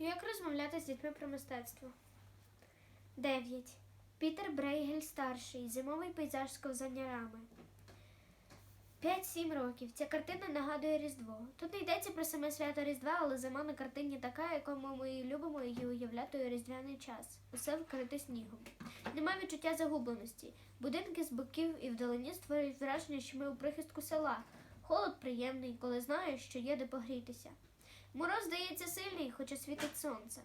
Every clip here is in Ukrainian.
Як розмовляти з дітьми про мистецтво? 9. Пітер Брейгель старший. Зимовий пейзаж з ковзанярами. 5-7 років. Ця картина нагадує Різдво. Тут не йдеться про саме свято Різдва, але зима на картині така, якому ми любимо її уявляти у різдвяний час. Усе вкрите снігом. Нема відчуття загубленості. Будинки з боків і вдалині створюють враження, що ми у прихистку села. Холод приємний, коли знаєш, що є де погрітися. Мороз здається сильний, хоча світить сонце.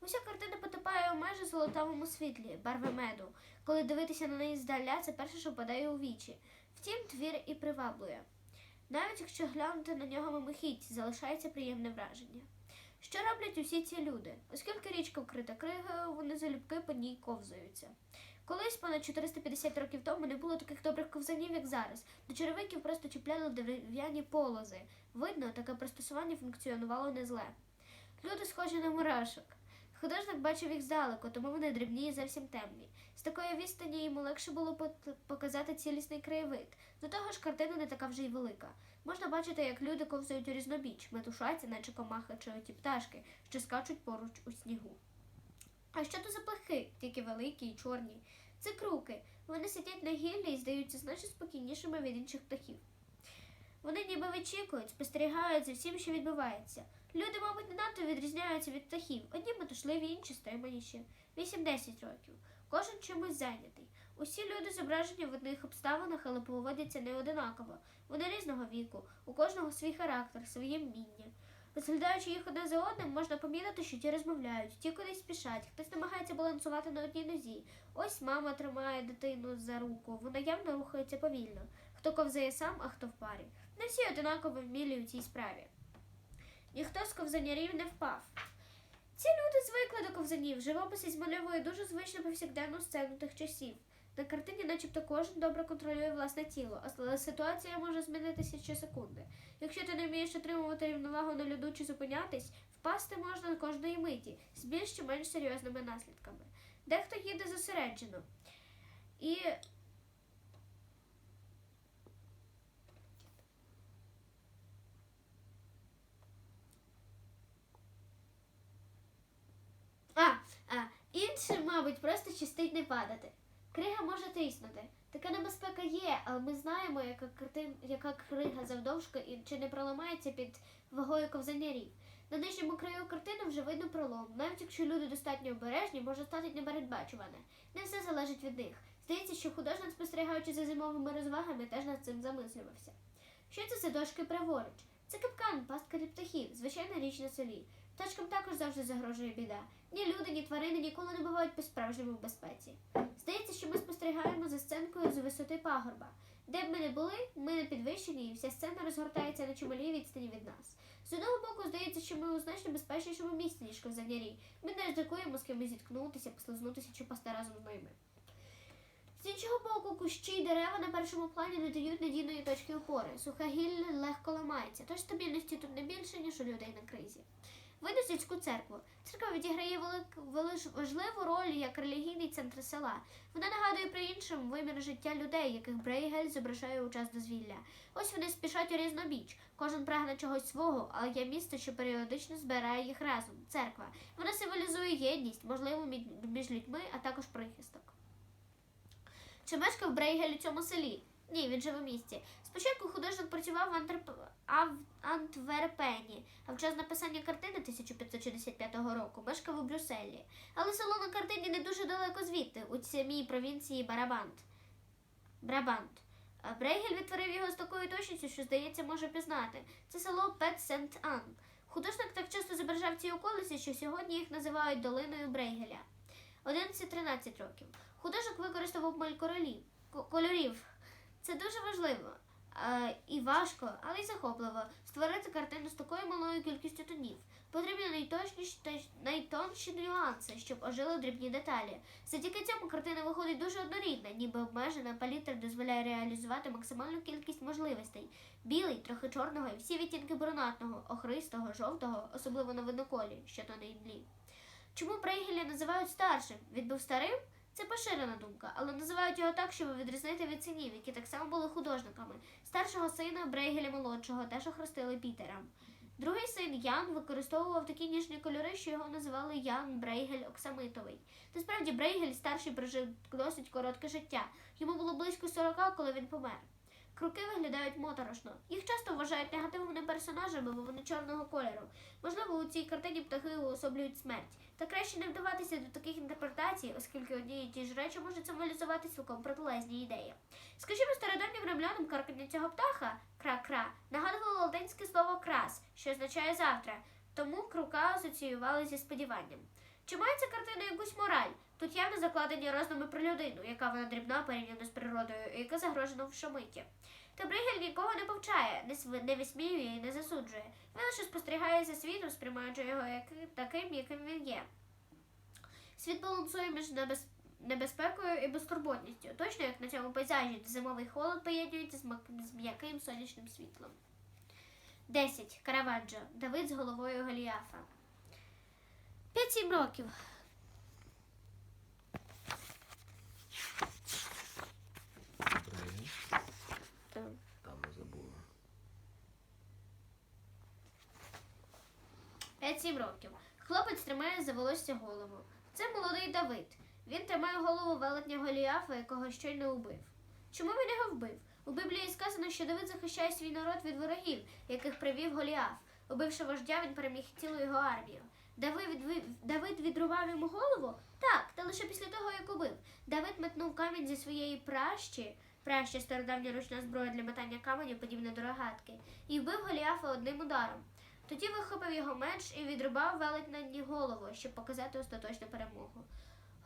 Уся картина потопає у майже золотавому світлі, барви меду. Коли дивитися на неї здаля, це перше, що впадає у вічі. Втім, твір і приваблює. Навіть якщо глянути на нього мимохідь, залишається приємне враження. Що роблять усі ці люди? Оскільки річка вкрита кригою, вони залюбки по ній ковзаються. Колись, понад 450 років тому, не було таких добрих ковзанів, як зараз. До черевиків просто чіпляли дерев'яні полози. Видно, таке пристосування функціонувало не зле. Люди схожі на мурашок. Художник бачив їх здалеку, тому вони дрібні і зовсім темні. З такої відстані йому легше було показати цілісний краєвид. До того ж, картина не така вже й велика. Можна бачити, як люди ковзають у різнобіч, метушаться, наче комахи чи оті пташки, що скачуть поруч у снігу. А що то за птахи, тільки великі і чорні? Це круки. Вони сидять на гіллі і здаються значно спокійнішими від інших птахів. Вони ніби вичікують, спостерігають за всім, що відбувається. Люди, мабуть, не надто відрізняються від птахів. Одні метушливі, інші стриманіші. 8-10 років. Кожен чимось зайнятий. Усі люди зображені в одних обставинах, але поводяться не одинаково. Вони різного віку, у кожного свій характер, своє вміння. Розглядаючи їх одне за одним, можна помітити, що ті розмовляють, ті кудись спішать, хтось намагається балансувати на одній нозі. Ось мама тримає дитину за руку, вона явно рухається повільно. Хто ковзає сам, а хто в парі. Не всі одинаково вмілі у цій справі. Ніхто з ковзанярів не впав. Ці люди звикли до ковзанів. Живописець змальовує дуже звичну повсякденну сцену тих часів. На картині, начебто, кожен добре контролює власне тіло, але ситуація може змінитися щосекунди. Якщо ти не вмієш отримувати рівновагу на льоду чи зупинятись, впасти можна кожної миті з більш чи менш серйозними наслідками. Дехто їде зосереджено. І А, а іншим, мабуть, просто щастить не падати. Крига може тріснути. Така небезпека є, але ми знаємо, яка, картин, яка крига завдовжки і чи не проламається під вагою ковзанярів. На нижньому краю картини вже видно пролом. Навіть якщо люди достатньо обережні, може стати непередбачуване. Не все залежить від них. Здається, що художник, спостерігаючи за зимовими розвагами, теж над цим замислювався. Що це за дошки праворуч? Це капкан, пастка для птахів, звичайна річ на селі. Птачкам також завжди загрожує біда. Ні люди, ні тварини ніколи не бувають по-справжньому в безпеці. Здається, що ми спостерігаємо за сценкою з висоти пагорба. Де б ми не були, ми не підвищені, і вся сцена розгортається на чималій відстані від нас. З одного боку, здається, що ми у значно безпечнішому місці, ніж ковзанярі. Ми не ризикуємо з кимось зіткнутися, послизнутися чи пасти разом з ними. З іншого боку, кущі й дерева на першому плані не дають надійної точки опори. Суха гілля легко ламається, тож стабільності тут не більше, ніж у людей на кризі. Видно сільську церкву. Церква відіграє важливу роль як релігійний центр села. Вона нагадує при іншому вимір життя людей, яких Брейгель зображає у час дозвілля. Ось вони спішать у різнобіч. Кожен прагне чогось свого, але є місце, що періодично збирає їх разом. Церква. Вона символізує єдність, можливо, між людьми, а також прихисток. Чи мешкав Брейгель у цьому селі? Ні, він жив у місті. Спочатку художник працював в Антреп... Ав... Антверпені, а в час написання картини 1565 року мешкав у Брюсселі. Але село на картині не дуже далеко звідти, у самій провінції Барабант. Брабант. Брейгель відтворив його з такою точністю, що, здається, може пізнати. Це село Пет Сент Ан. Художник так часто зображав ці околиці, що сьогодні їх називають долиною Брейгеля. 11-13 років. Художник використовував моль королів, кольорів. Це дуже важливо е, і важко, але й захопливо створити картину з такою малою кількістю тонів. Потрібні найточніші та найтонші нюанси, щоб ожили дрібні деталі. Завдяки цьому картина виходить дуже однорідна, ніби обмежена палітра дозволяє реалізувати максимальну кількість можливостей: білий, трохи чорного і всі відтінки брунатного, охристого, жовтого, особливо на видноколі, що то на ідлі. Чому Брейгеля називають старшим? Він був старим? Це поширена думка, але називають його так, щоб відрізнити від синів, які так само були художниками. Старшого сина Брейгеля молодшого теж охрестили Пітером. Другий син Ян використовував такі ніжні кольори, що його називали Ян Брейгель Оксамитовий. Насправді Брейгель старший прожив досить коротке життя. Йому було близько 40, коли він помер. Круки виглядають моторошно. Їх часто вважають негативними персонажами, бо вони чорного кольору. Можливо, у цій картині птахи уособлюють смерть. Та краще не вдаватися до таких інтерпретацій, оскільки одні і ті ж речі можуть символізувати цілком протилежні ідеї. Скажімо, стародавнім римлянам каркання цього птаха кра-кра нагадувало латинське слово крас, що означає завтра, тому крука асоціювали зі сподіванням. Чи має ця картина якусь мораль? Тут явно закладені роздуми про людину, яка вона дрібна порівняно з природою, і яка загрожена в шомиті. Та Бригель нікого не повчає, не, висміює і не засуджує. Він лише спостерігає за світом, сприймаючи його як таким, яким він є. Світ балансує між небез... небезпекою і безтурботністю, точно як на цьому пейзажі, де зимовий холод поєднується з, мак- з м'яким сонячним світлом. 10. Караваджо. Давид з головою Голіафа. 5-7 років. Так. Там не забула. 5-7 років. Хлопець тримає за волосся голову. Це молодий Давид. Він тримає голову велетня Голіафа, якого щойно убив. Чому він його вбив? У Біблії сказано, що Давид захищає свій народ від ворогів, яких привів Голіаф. Убивши вождя, він переміг цілу його армію. Давид, Давид відрубав йому голову? Так, та лише після того, як убив. Давид метнув камінь зі своєї пращі, праща стародавня ручна зброя для метання каменю, подібна до рогатки, і вбив Голіафа одним ударом. Тоді вихопив його меч і відрубав велетня голову, щоб показати остаточну перемогу.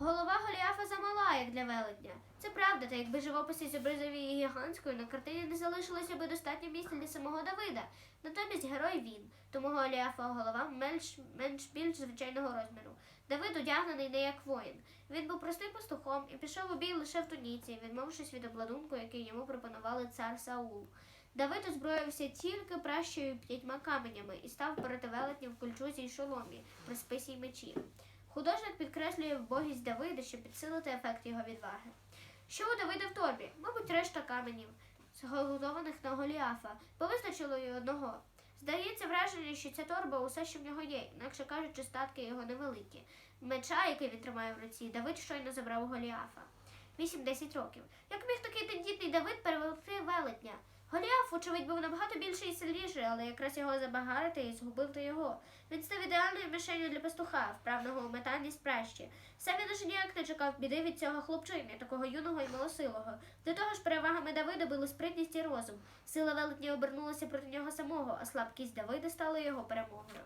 Голова Голіафа замала, як для велетня. Це правда, та якби живописи зобразив її гігантською, на картині не залишилося би достатньо місця для самого Давида. Натомість герой він, тому Голіафа голова менш, менш більш звичайного розміру. Давид одягнений не як воїн. Він був простим пастухом і пішов у бій лише в туніці, відмовившись від обладунку, який йому пропонували цар Саул. Давид озброївся тільки пращою п'ятьма каменями і став проти велетнів в кольчузі й шоломі, при списі й мечі. Художник підкреслює вбогість Давида, щоб підсилити ефект його відваги. Що у Давида в торбі? Мабуть, решта каменів, зготованих на Голіафа, бо вистачило й одного. Здається враження, що ця торба усе, що в нього є, інакше кажучи, статки його невеликі. Меча, який він тримає в руці, Давид щойно забрав у Голіафа. 8-10 років. Як міг такий тендітний Давид перевелти велетня? Голіаф, очевидь, був набагато більший і сильніший, але якраз його забагарити і згубив ти його. Він став ідеальною мішенью для пастуха, вправного у метанні з пращі. Сам він аж ніяк не чекав біди від цього хлопчини, такого юного і малосилого. До того ж, перевагами Давида були спритність і розум. Сила велетня обернулася проти нього самого, а слабкість Давида стала його перемогою.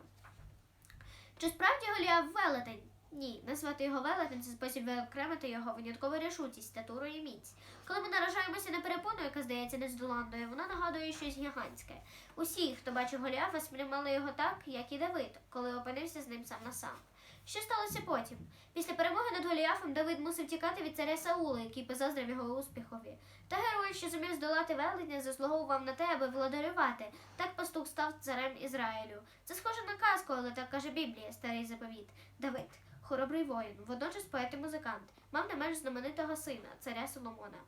Чи справді Голіаф велетень? Ні, назвати його велетень це спосіб виокремити його виняткову рішучість, статуру і міць. Коли ми наражаємося на перепону, яка здається нездоланною, вона нагадує щось гігантське. Усі, хто бачив Голіафа, сприймали його так, як і Давид, коли опинився з ним сам на сам. Що сталося потім? Після перемоги над Голіафом Давид мусив тікати від царя Саула, який позаздрив його успіхові. Та герой, що зумів здолати велетня, заслуговував на те, аби владарювати. Так пастух став царем Ізраїлю. Це схоже на казку, але так каже Біблія, старий заповіт. Давид, хоробрий воїн, водночас поет і музикант, мав не менш знаменитого сина, царя Соломона.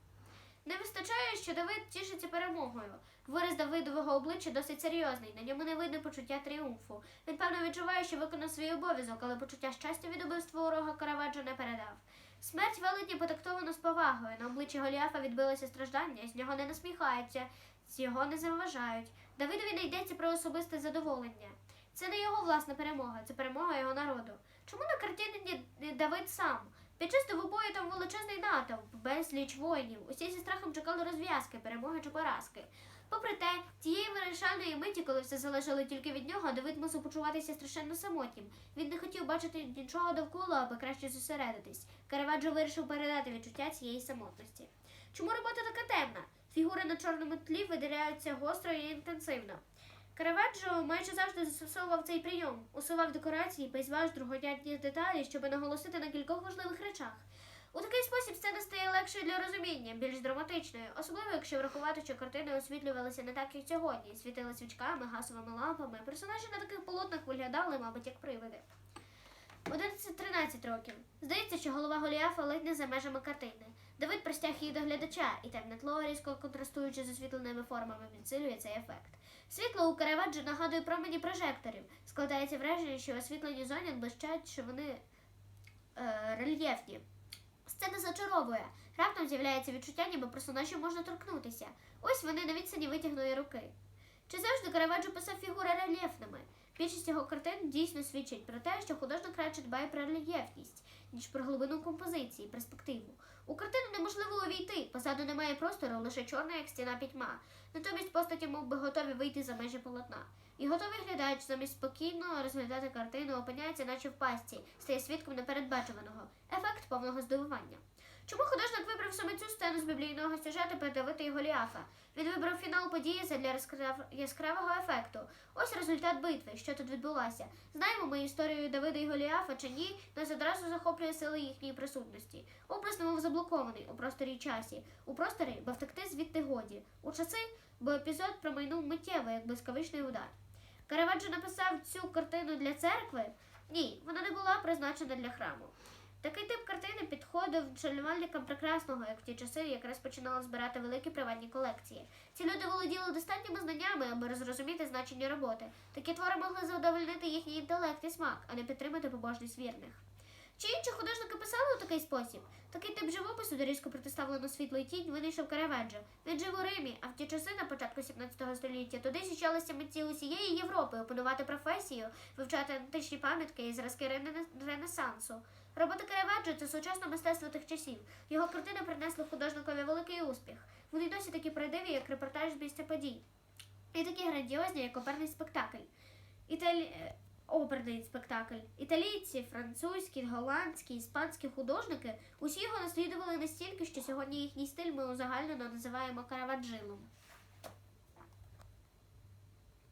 Не вистачає, що Давид тішиться перемогою. Вираз Давидового обличчя досить серйозний, на ньому не видно почуття тріумфу. Він певно відчуває, що виконав свій обов'язок, але почуття щастя від убивства ворога Караваджо не передав. Смерть велетня потактовано з повагою. На обличчі Голіафа відбилося страждання, з нього не насміхаються, з його не заважають. Давидові не йдеться про особисте задоволення. Це не його власна перемога, це перемога його народу. Чому на картині Давид сам? Під час двобою там величезний натовп, безліч воїнів. Усі зі страхом чекали розв'язки, перемоги чи поразки. Попри те, тієї вирішальної миті, коли все залежало тільки від нього, Давид мусив почуватися страшенно самотнім. Він не хотів бачити нічого довкола, аби краще зосередитись. Караваджо вирішив передати відчуття цієї самотності. Чому робота така темна? Фігури на чорному тлі виділяються гостро і інтенсивно. Караваджо майже завжди застосовував цей прийом, усував декорації, пейзаж, другорядні деталі, щоб наголосити на кількох важливих речах. У такий спосіб сцена стає легшою для розуміння, більш драматичною, особливо якщо врахувати, що картини освітлювалися не так, як сьогодні, світили свічками, газовими лампами. Персонажі на таких полотнах виглядали, мабуть, як привиди. 11-13 років. Здається, що голова Голіафа ледь не за межами картини. Давид простяг її до глядача, і темне тло, різко контрастуючи з освітленими формами, підсилює цей ефект. Світло у Караваджо нагадує промені прожекторів. Складається враження, що освітлені зоні блищать, що вони е, рельєфні. Сцена зачаровує. Раптом з'являється відчуття, ніби персонажів можна торкнутися. Ось вони на відстані витягнули руки. Чи завжди Караваджо писав фігури рельєфними? Більшість його картин дійсно свідчить про те, що художник радше дбає про рельєфність, ніж про глибину композиції, перспективу. У картину неможливо увійти, позаду немає простору, лише чорна, як стіна пітьма. Натомість постаті мов би готові вийти за межі полотна. І готовий глядач замість спокійно розглядати картину опиняється, наче в пастці, стає свідком непередбачуваного. Ефект повного здивування. Чому художник вибрав саме цю сцену з біблійного сюжету про і Голіафа? Він вибрав фінал події задля яскравого ефекту. Ось результат битви, що тут відбулося. Знаємо ми історію Давида і Голіафа чи ні, нас одразу захоплює сили їхньої присутності. Образ немов заблокований у просторі часі. У просторі, бо втекти звідти годі. У часи, бо епізод промайнув миттєво, як блискавичний удар. Караваджо написав цю картину для церкви? Ні, вона не була призначена для храму. Такий тип картини підходив шанувальникам прекрасного, як в ті часи якраз починали збирати великі приватні колекції. Ці люди володіли достатніми знаннями, аби зрозуміти значення роботи. Такі твори могли задовольнити їхній інтелект і смак, а не підтримати побожність вірних. Чи інші художники писали у такий спосіб? Такий тип живопису, де різко протиставлено світло тінь, винайшов Караведжо. Він жив у Римі, а в ті часи на початку 17 століття туди з'їжджалися митці усієї Європи опанувати професію, вивчати античні пам'ятки і зразки рене- Ренесансу. Робота Караваджо це сучасне мистецтво тих часів. Його картини принесли художникові великий успіх. Вони досі такі правдиві, як репортаж з місця подій. І такі грандіозні, як оперний спектакль. Італі... е, Оперний спектакль. Італійці, французькі, голландські, іспанські художники усі його наслідували настільки, що сьогодні їхній стиль ми узагальнено називаємо караваджилом.